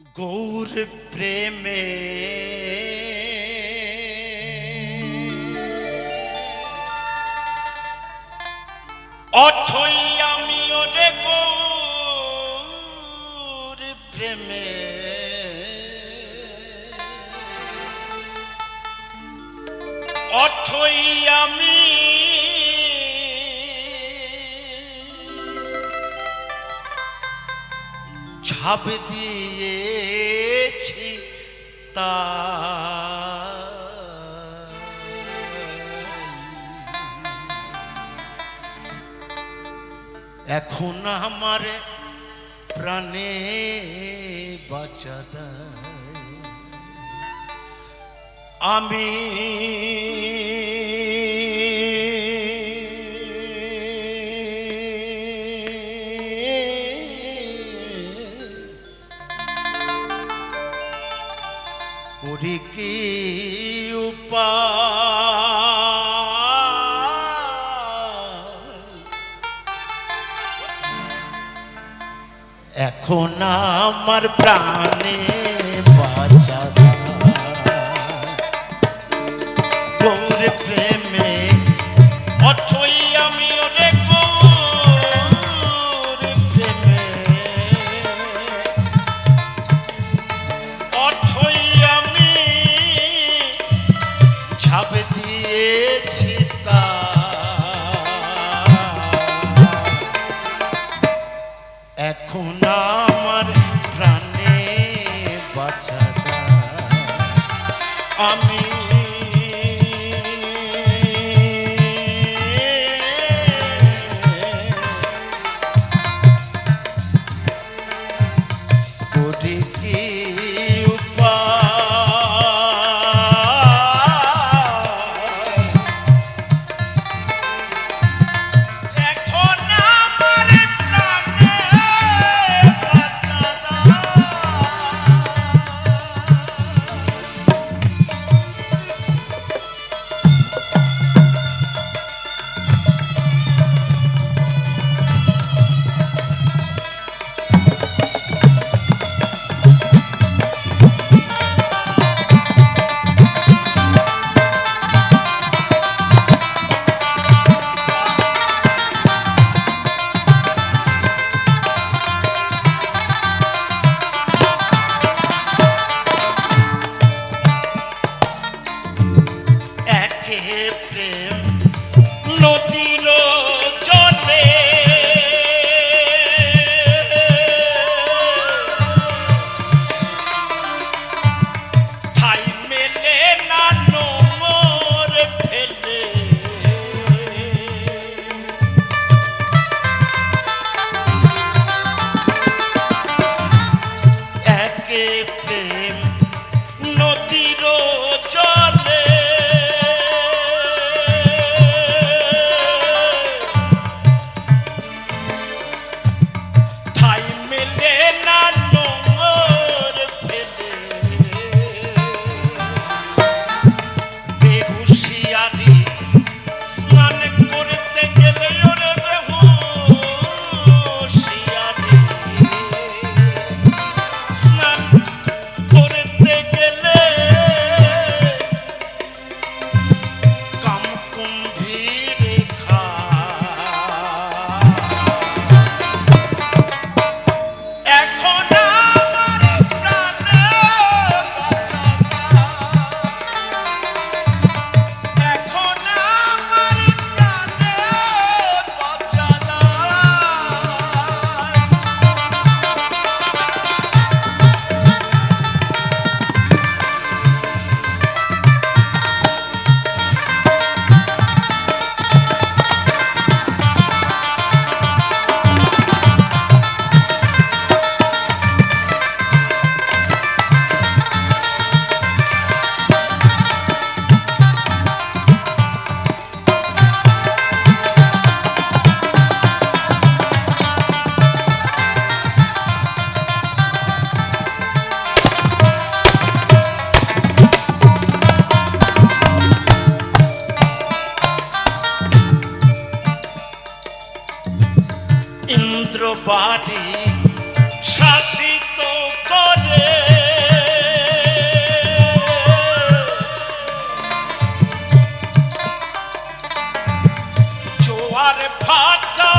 গৌর প্রেমে অথই আমি ওরে গৌর প্রেমে অথই আমি ছাপ দিয়েছি তা এখন আমার প্রাণে বাঁচা আমি কি এখন আমার প্রাণে বাঁচা গৌর প্রেমে দিয়েছি তা। এখন আমার প্রাণে বাঁচা আমি বাড়ি শাসিত করে। জোয়ার ভাতা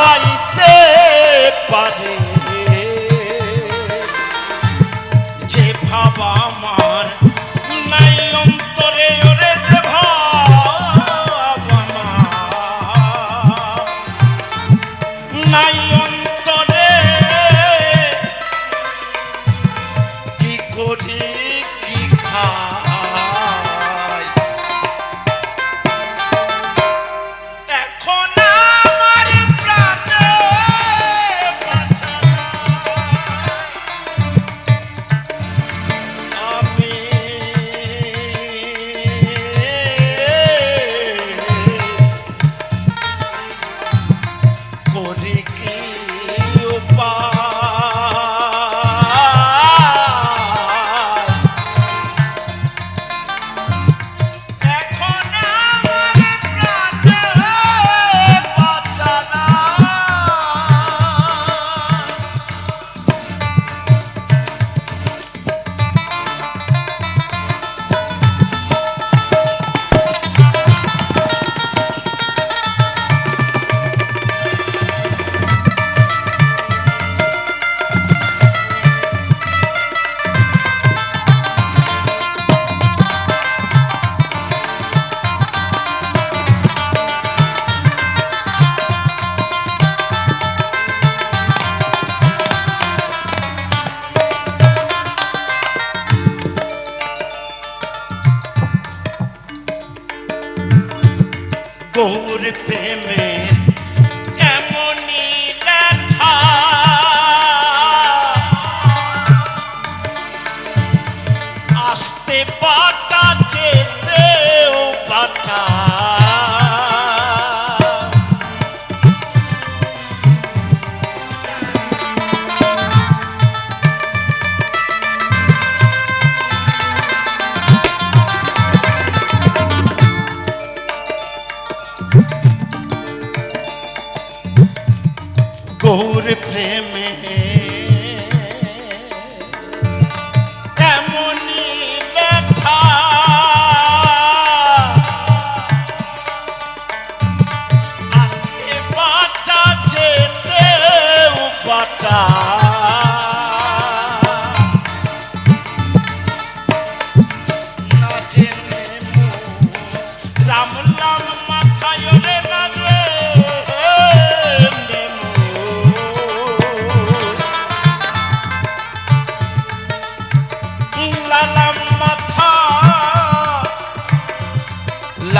পাইতে পারে। মোর প্রেমে এমনই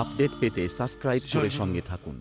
আপডেট পেতে সাবস্ক্রাইব করে সঙ্গে থাকুন।